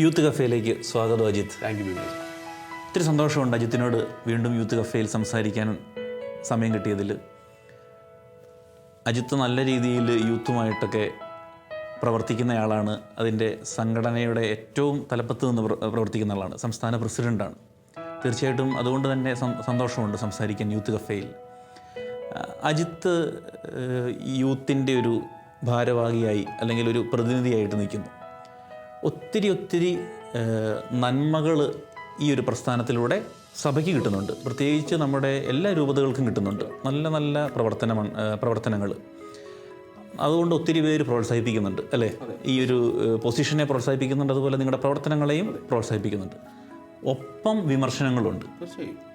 Youth കഫേയിലേക്ക് സ്വാഗതം Ajith thank you ഒത്തിരി സന്തോഷമുണ്ട് അജിത്തിനോട് വീണ്ടും യൂത്ത് കഫേയിൽ സംസാരിക്കാൻ സമയം കിട്ടിയതിൽ. അജിത്ത് നല്ല രീതിയിൽ യൂത്തുമായിട്ടൊക്കെ പ്രവർത്തിക്കുന്നയാളാണ് അതിന്റെ സംഘടനയുടെ ഏറ്റവും തലപ്പത്ത് നിന്ന് പ്രവർത്തിക്കുന്ന ആളാണ്. സംസ്ഥാന പ്രസിഡന്റാണ് തീർച്ചയായിട്ടും അതുകൊണ്ട് തന്നെ സന്തോഷമുണ്ട് സംസാരിക്കാൻ യൂത്ത് കഫേയിൽ. അജിത്ത് യൂത്തിന്റെ ഒരു ഭാരവാഹിയായി അല്ലെങ്കിൽ ഒരു പ്രതിനിധിയായിട്ട് നിൽക്കുന്നു. ഒത്തിരി ഒത്തിരി നന്മകൾ ഈ ഒരു പ്രസ്ഥാനത്തിലൂടെ സഭയ്ക്ക് കിട്ടുന്നുണ്ട്. പ്രത്യേകിച്ച് നമ്മുടെ എല്ലാ രൂപതകൾക്കും കിട്ടുന്നുണ്ട്. നല്ല നല്ല പ്രവർത്തന പ്രവർത്തനങ്ങൾ അതുകൊണ്ട് ഒത്തിരി പേര് പ്രോത്സാഹിപ്പിക്കുന്നുണ്ട് അല്ലേ? ഈ ഒരു പൊസിഷനെ പ്രോത്സാഹിപ്പിക്കുന്നുണ്ട്. അതുപോലെ നിങ്ങളുടെ പ്രവർത്തനങ്ങളെയും പ്രോത്സാഹിപ്പിക്കുന്നുണ്ട്. ഒപ്പം വിമർശനങ്ങളുണ്ട്.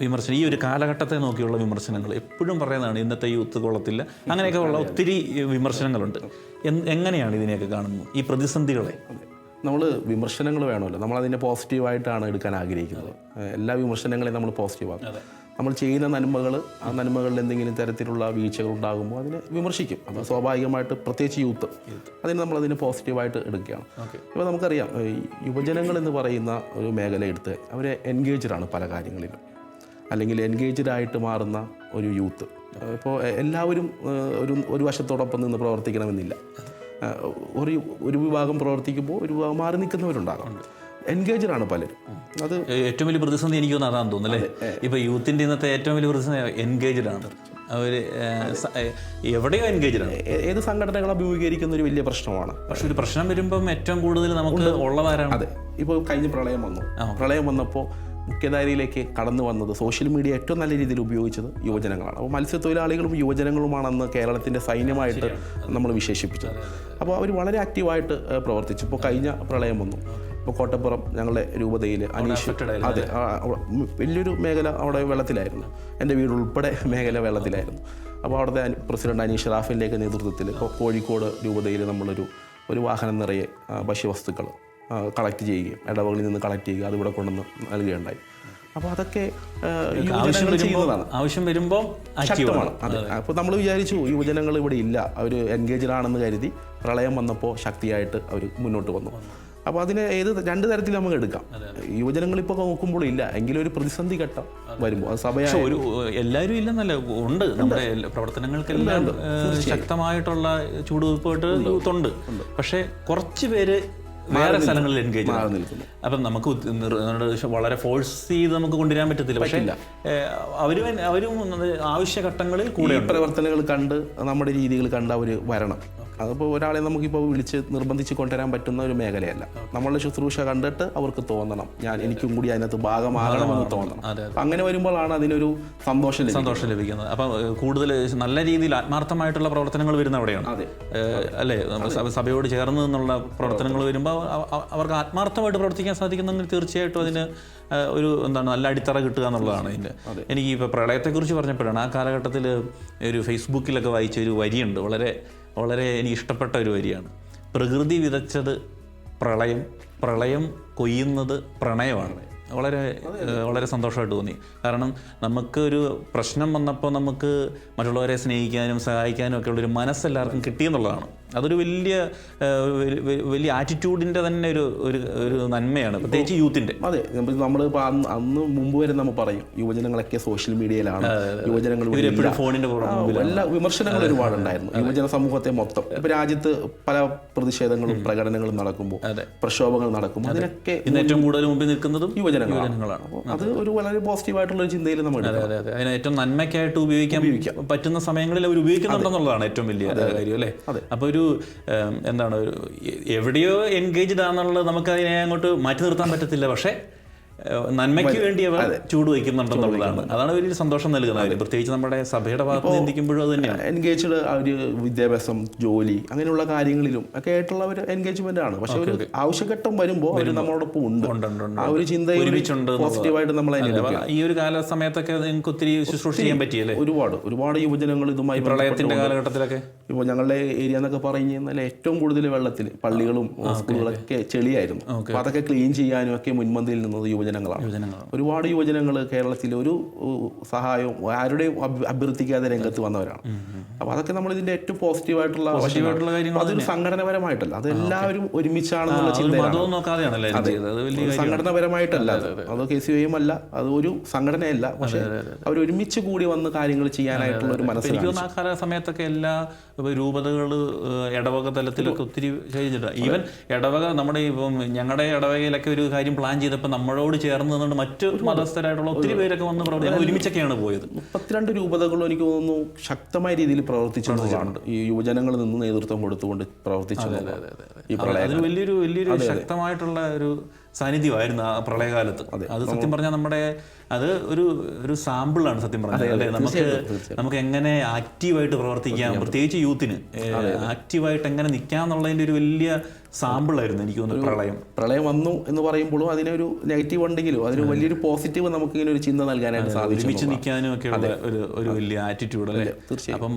വിമർശനം ഈ ഒരു കാലഘട്ടത്തെ നോക്കിയുള്ള വിമർശനങ്ങൾ എപ്പോഴും പറയുന്നതാണ് ഇന്നത്തെ യൂത്ത് കൊള്ളത്തില്ല. അങ്ങനെയൊക്കെ ഉള്ള ഒത്തിരി വിമർശനങ്ങളുണ്ട്. എങ്ങനെയാണ് ഇതിനെയൊക്കെ കാണുന്നത്? ഈ പ്രതിസന്ധികളെ. നമ്മൾ വിമർശനങ്ങൾ വേണമല്ലോ. നമ്മളതിനെ പോസിറ്റീവായിട്ടാണ് എടുക്കാൻ ആഗ്രഹിക്കുന്നത്. എല്ലാ വിമർശനങ്ങളെയും നമ്മൾ പോസിറ്റീവാക്കും. നമ്മൾ ചെയ്യുന്ന നന്മകൾ ആ നന്മകളിൽ എന്തെങ്കിലും തരത്തിലുള്ള വീഴ്ചകൾ ഉണ്ടാകുമ്പോൾ അതിനെ വിമർശിക്കും. അത് സ്വാഭാവികമായിട്ട് പ്രത്യേകിച്ച് യൂത്ത്. അതിന് നമ്മൾ അതിനെ പോസിറ്റീവായിട്ട് എടുക്കുകയാണ്. ഇപ്പോൾ നമുക്കറിയാം യുവജനങ്ങൾ എന്ന് പറയുന്ന ഒരു മേഖല എടുത്ത് അവർ എൻഗേജ്ഡ് ആണ് പല കാര്യങ്ങളിലും. അല്ലെങ്കിൽ എൻഗേജ്ഡ് ആയിട്ട് മാറുന്ന ഒരു യൂത്ത്. ഇപ്പോൾ എല്ലാവരും ഒരു ഒരു വശത്തോടൊപ്പം നിന്ന് പ്രവർത്തിക്കണമെന്നില്ല. ഒരു ഒരു വിഭാഗം പ്രവർത്തിക്കുമ്പോൾ ഒരു വിഭാഗം മാറി നിൽക്കുന്നവരുണ്ടാകും. എൻഗേജ്ഡ് ആണ് പലരും. അത് ഏറ്റവും വലിയ പ്രതിസന്ധി എനിക്ക് തോന്നുന്നു അതാണെന്ന് തോന്നുന്നു അല്ലേ? ഇപ്പൊ യൂത്തിന്റെ ഇന്നത്തെ ഏറ്റവും വലിയ പ്രതിസന്ധി എൻഗേജ്ഡ് ആണ് ഏ, എവിടെയോ എൻഗേജ്ഡ് ആണ് ഏത് സംഘടനകൾ അഭിമുഖീകരിക്കുന്ന ഒരു വലിയ പ്രശ്നമാണ്. പക്ഷെ ഒരു പ്രശ്നം വരുമ്പം ഏറ്റവും കൂടുതൽ നമുക്ക് ഉള്ളതാരാണ്? അതെ. ഇപ്പോൾ കഴിഞ്ഞ പ്രളയം വന്നു. പ്രളയം വന്നപ്പോൾ മുഖ്യധാരയിലേക്ക് കടന്നു വന്നത് സോഷ്യൽ മീഡിയ ഏറ്റവും നല്ല രീതിയിൽ ഉപയോഗിച്ചത് യുവജനങ്ങളാണ്. അപ്പോൾ മത്സ്യത്തൊഴിലാളികളും യുവജനങ്ങളുമാണ് അന്ന് കേരളത്തിന്റെ സൈന്യമായിട്ട് നമ്മൾ വിശേഷിപ്പിച്ചത് അപ്പോൾ അവർ വളരെ ആക്റ്റീവായിട്ട് പ്രവർത്തിച്ചു. ഇപ്പോൾ കഴിഞ്ഞ പ്രളയം വന്നു. ഇപ്പോൾ കോട്ടപ്പുറം ഞങ്ങളുടെ രൂപതയിൽ അനീഷ് അതെ വലിയൊരു മേഖല അവിടെ വെള്ളത്തിലായിരുന്നു. എന്റെ വീട് ഉൾപ്പെടെ മേഖല വെള്ളത്തിലായിരുന്നു. അപ്പോൾ അവിടുത്തെ പ്രസിഡന്റ് അനീഷ് റാഫിന്റെയൊക്കെ നേതൃത്വത്തിൽ ഇപ്പോൾ കോഴിക്കോട് രൂപതയിൽ നമ്മളൊരു ഒരു വാഹനം നിറയെ ഭക്ഷ്യവസ്തുക്കൾ കളക്ട് ചെയ്യുകയും ഇടവകളിൽ നിന്ന് കളക്ട് ചെയ്യുക അതിവിടെ കൊണ്ടുവന്ന് നൽകുകയുണ്ടായി. അപ്പോൾ അതൊക്കെ ചെയ്യുന്നതാണ് ആവശ്യം വരുമ്പോൾ ശക്തമാണ്. അതെ. അപ്പോൾ നമ്മൾ വിചാരിച്ചു യുവജനങ്ങൾ ഇവിടെ ഇല്ല. അവർ എൻഗേജ്ഡ് ആണെന്ന് കരുതി പ്രളയം വന്നപ്പോൾ ശക്തിയായിട്ട് അവർ മുന്നോട്ട് വന്നു. അപ്പോൾ അതിനെ ഏത് രണ്ട് തരത്തിൽ നമുക്ക് എടുക്കാം. യുവജനങ്ങൾ ഇപ്പോൾ നോക്കുമ്പോൾ ഇല്ല. എങ്കിലും ഒരു പ്രതിസന്ധി ഘട്ടം വരുമ്പോൾ അത് സഭ ഒരു എല്ലാവരും ഇല്ലെന്നല്ല ഉണ്ട്. നമ്മുടെ എല്ലാ പ്രവർത്തനങ്ങൾക്കെല്ലാം ശക്തമായിട്ടുള്ള ചൂടുവെപ്പായിട്ട് ഉണ്ട്. പക്ഷേ കുറച്ച് പേര് വേറെ സ്ഥലങ്ങളിൽ എൻഗേജ് അപ്പം നമുക്ക് വളരെ ഫോഴ്സ് ചെയ്ത് നമുക്ക് കൊണ്ടുവരാൻ പറ്റത്തില്ല. പക്ഷേ അവരും അവരും ആവശ്യഘട്ടങ്ങളിൽ കൂടെ ഈ പ്രവർത്തനങ്ങൾ കണ്ട് നമ്മുടെ രീതികൾ കണ്ട് അവർ വരണം. അതിപ്പോൾ ഒരാളെ നമുക്കിപ്പോൾ വിളിച്ച് നിർബന്ധിച്ച് കൊണ്ടുവരാൻ പറ്റുന്ന ഒരു മേഖലയല്ല. നമ്മളുടെ ശുശ്രൂഷ കണ്ടിട്ട് അവർക്ക് തോന്നണം. ഞാൻ എനിക്കും കൂടി അതിനകത്ത് ഭാഗമാകണമെന്ന് തോന്നണം. അങ്ങനെ വരുമ്പോഴാണ് അതിനൊരു സന്തോഷം. സന്തോഷം ലഭിക്കുന്നത്. അപ്പം കൂടുതൽ നല്ല രീതിയിൽ ആത്മാർത്ഥമായിട്ടുള്ള പ്രവർത്തനങ്ങൾ വരുന്ന അവിടെയാണ്. അല്ലേ? സഭയോട് ചേർന്ന് എന്നുള്ള പ്രവർത്തനങ്ങൾ വരുമ്പോൾ അവർക്ക് ആത്മാർത്ഥമായിട്ട് പ്രവർത്തിക്കാൻ സാധിക്കുന്നെങ്കിൽ തീർച്ചയായിട്ടും അതിന് ഒരു എന്താണ് നല്ല അടിത്തറ കിട്ടുക എന്നുള്ളതാണ് ഇതിന്റെ എനിക്ക് ഇപ്പോൾ പ്രളയത്തെക്കുറിച്ച് പറഞ്ഞപ്പോഴാണ് ആ കാലഘട്ടത്തിൽ ഒരു ഫേസ്ബുക്കിലൊക്കെ വായിച്ച ഒരു വരിയുണ്ട്. വളരെ വളരെ എനിക്ക് ഇഷ്ടപ്പെട്ട ഒരു വരിയാണ്. പ്രകൃതി വിതച്ചത് പ്രളയം പ്രളയം കൊയ്യുന്നത് പ്രണയമാണ്. വളരെ വളരെ സന്തോഷമായിട്ട് തോന്നി. കാരണം നമുക്ക് ഒരു പ്രശ്നം വന്നപ്പോൾ നമുക്ക് മറ്റുള്ളവരെ സ്നേഹിക്കാനും സഹായിക്കാനും ഒക്കെ ഉള്ളൊരു മനസ്സെല്ലാവർക്കും കിട്ടിയെന്നുള്ളതാണ് അതൊരു വലിയ വലിയ ആറ്റിറ്റ്യൂഡിന്റെ തന്നെ ഒരു ഒരു ഒരു നന്മയാണ് പ്രത്യേകിച്ച് യൂത്തിന്റെ അതെ നമ്മൾ അന്ന് അന്ന് മുമ്പ് വരെ നമ്മൾ പറയും യുവജനങ്ങളൊക്കെ സോഷ്യൽ മീഡിയയിലാണ് യുവജനങ്ങൾ ഫോണിന്റെ എല്ലാ വിമർശനങ്ങൾ ഒരുപാടുണ്ടായിരുന്നു. യുവജന സമൂഹത്തെ മൊത്തം. ഇപ്പൊ രാജ്യത്ത് പല പ്രതിഷേധങ്ങളും പ്രകടനങ്ങളും നടക്കുമ്പോൾ അതെ. പ്രക്ഷോഭങ്ങൾ നടക്കുമ്പോൾ അതിനൊക്കെ ഇന്ന് ഏറ്റവും കൂടുതൽ മുമ്പിൽ നിൽക്കുന്നതും യുവജനങ്ങളാണ്. അത് ഒരു വളരെ പോസിറ്റീവായിട്ടുള്ള ഒരു ചിന്തയിൽ നമ്മൾ അതിനെ ഏറ്റവും നന്മയ്ക്കായിട്ട് ഉപയോഗിക്കാൻ പറ്റുന്ന സമയങ്ങളിൽ അവർ ഉപയോഗിക്കുന്നുണ്ടെന്നുള്ളതാണ് ഏറ്റവും വലിയ കാര്യം അല്ലേ? അപ്പോൾ ഒരു എന്താണ് എവിടെയോ എൻഗേജ്ഡ് ആണെന്നുള്ളത് നമുക്കതിനെ അങ്ങോട്ട് മാറ്റി നിർത്താൻ പറ്റത്തില്ല. പക്ഷേ നന്മയ്ക്ക് വേണ്ടി അവർ ചൂട് വയ്ക്കുന്നുണ്ടെന്നുള്ളതാണ്. അതാണ് വലിയ സന്തോഷം നൽകുന്ന കാര്യം പ്രത്യേകിച്ച് നമ്മുടെ സഭയുടെ ഭാഗത്ത് ചിന്തിക്കുമ്പോഴും അത് തന്നെയാണ്. എൻഗേജ്ഡ് അവർ വിദ്യാഭ്യാസം ജോലി അങ്ങനെയുള്ള കാര്യങ്ങളിലും ഒക്കെ ആയിട്ടുള്ള ഒരു എൻഗേജ്മെന്റ് ആണ്. പക്ഷെ ഒരു ആവശ്യഘട്ടം വരുമ്പോൾ അവർ നമ്മളോടൊപ്പം ഉണ്ട്. ആ ഒരു ചിന്ത പോസിറ്റീവായിട്ട് നമ്മളെ ഈ ഒരു കാല സമയത്തൊക്കെ നിങ്ങൾക്ക് ഒത്തിരി ശുശ്രൂഷ ചെയ്യാൻ പറ്റിയല്ലേ? ഒരുപാട് ഒരുപാട് യുവജനങ്ങൾ ഇതുമായി പ്രളയത്തിന്റെ കാലഘട്ടത്തിലൊക്കെ? ഇപ്പോൾ ഞങ്ങളുടെ ഏരിയ എന്നൊക്കെ പറഞ്ഞു കഴിഞ്ഞാൽ ഏറ്റവും കൂടുതൽ വെള്ളത്തിൽ പള്ളികളും സ്കൂളുകളൊക്കെ ചെളിയായിരുന്നു. അപ്പൊ അതൊക്കെ ക്ലീൻ ചെയ്യാനും ഒക്കെ മുൻപന്തിയിൽ നിന്നത് യുവജനങ്ങൾ യുവജനങ്ങളാണ്. ഒരുപാട് യുവജനങ്ങൾ കേരളത്തിൽ ഒരു സഹായവും ആരുടെയും അഭ്യർത്ഥിക്കാതെ രംഗത്ത് വന്നവരാണ്. അപ്പോൾ അതൊക്കെ നമ്മൾ ഇതിന്റെ ഏറ്റവും പോസിറ്റീവായിട്ടുള്ള അതൊരു സംഘടനപരമായിട്ടല്ല. അത് എല്ലാവരും ഒരുമിച്ചാണെന്നുള്ള ഒരു ചിന്തയിലാണ്. സംഘടനാപരമായിട്ടല്ല. അത് കെ സി ഒയും അല്ല. അത് ഒരു സംഘടനയല്ല. പക്ഷെ അവർ ഒരുമിച്ച് കൂടി വന്ന് കാര്യങ്ങൾ ചെയ്യാനായിട്ടുള്ള ഒരു മനസ്സിൽ ആ കാല സമയത്തൊക്കെ എല്ലാ രൂപതകൾ ഇടവക തലത്തിലൊക്കെ ഒത്തിരി ചെയ്തിട്ടുണ്ട് ഈവൻ ഇടവക നമ്മുടെ ഇപ്പം ഞങ്ങളുടെ ഇടവകയിലൊക്കെ ഒരു കാര്യം പ്ലാൻ ചെയ്തപ്പോൾ നമ്മളോട് ചേർന്ന് നിന്നുകൊണ്ട് മറ്റ് മതസ്ഥരായിട്ടുള്ള ഒത്തിരി പേരൊക്കെ വന്ന് പ്രവർത്തിക്കുന്നത് ഒരുമിച്ചൊക്കെയാണ് പോയത്. മുപ്പത്തിരണ്ട് രൂപതകളും എനിക്ക് തോന്നുന്നു ശക്തമായ രീതിയിൽ പ്രവർത്തിച്ചിട്ടുണ്ട്. ഈ യുവജനങ്ങളിൽ നിന്ന് നേതൃത്വം കൊടുത്തുകൊണ്ട് പ്രവർത്തിച്ചു. ഈ പ്രളയം വലിയൊരു വലിയൊരു ശക്തമായിട്ടുള്ള ഒരു സാന്നിധ്യമായിരുന്നു ആ പ്രളയകാലത്ത്. അത്. സത്യം പറഞ്ഞാൽ നമ്മുടെ അത് ഒരു ഒരു സാമ്പിളാണ് സത്യം പറഞ്ഞാൽ അല്ലേ? നമുക്ക് നമുക്ക് എങ്ങനെ ആക്റ്റീവായിട്ട് പ്രവർത്തിക്കാം? പ്രത്യേകിച്ച് യൂത്തിന്. ആക്റ്റീവായിട്ട് എങ്ങനെ നിൽക്കാം എന്നുള്ളതിന്റെ ഒരു വലിയ സാമ്പിളായിരുന്നു എനിക്ക് തോന്നുന്നു പ്രളയം. പ്രളയം വന്നു എന്ന് പറയുമ്പോഴും അതിനൊരു നെഗറ്റീവ് ഉണ്ടെങ്കിലും അതിന് വലിയൊരു പോസിറ്റീവ് നമുക്ക് ഇങ്ങനെ ഒരു ചിന്ത നൽകാനായിട്ട് സാധിച്ചു ഒരുമിച്ച് നിൽക്കാനും ഒക്കെ ഉള്ള ഒരു ഒരു വലിയ ആറ്റിറ്റ്യൂഡ് അല്ലേ? അപ്പം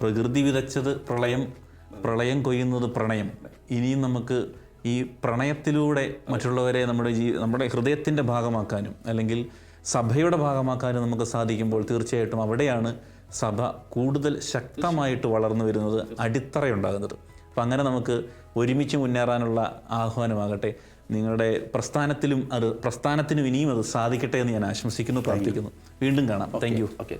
പ്രകൃതി വിതച്ചത് പ്രളയം പ്രളയം കൊയ്യുന്നത് പ്രണയം. ഇനിയും നമുക്ക് ഈ പ്രണയത്തിലൂടെ മറ്റുള്ളവരെ നമ്മുടെ ജീ നമ്മുടെ ഹൃദയത്തിന്റെ ഭാഗമാക്കാനും അല്ലെങ്കിൽ സഭയുടെ ഭാഗമാക്കാനും നമുക്ക് സാധിക്കുമ്പോൾ തീർച്ചയായിട്ടും അവിടെയാണ് സഭ കൂടുതൽ ശക്തമായിട്ട് വളർന്നു വരുന്നത് അടിത്തറയുണ്ടാകുന്നത്. അപ്പം അങ്ങനെ നമുക്ക് ഒരുമിച്ച് മുന്നേറാനുള്ള ആഹ്വാനമാകട്ടെ. നിങ്ങളുടെ പ്രസ്ഥാനത്തിലും അത് പ്രസ്ഥാനത്തിനും ഇനിയും അത് സാധിക്കട്ടെ എന്ന് ഞാൻ ആശംസിക്കുന്നു പ്രാർത്ഥിക്കുന്നു. വീണ്ടും കാണാം. Thank you okay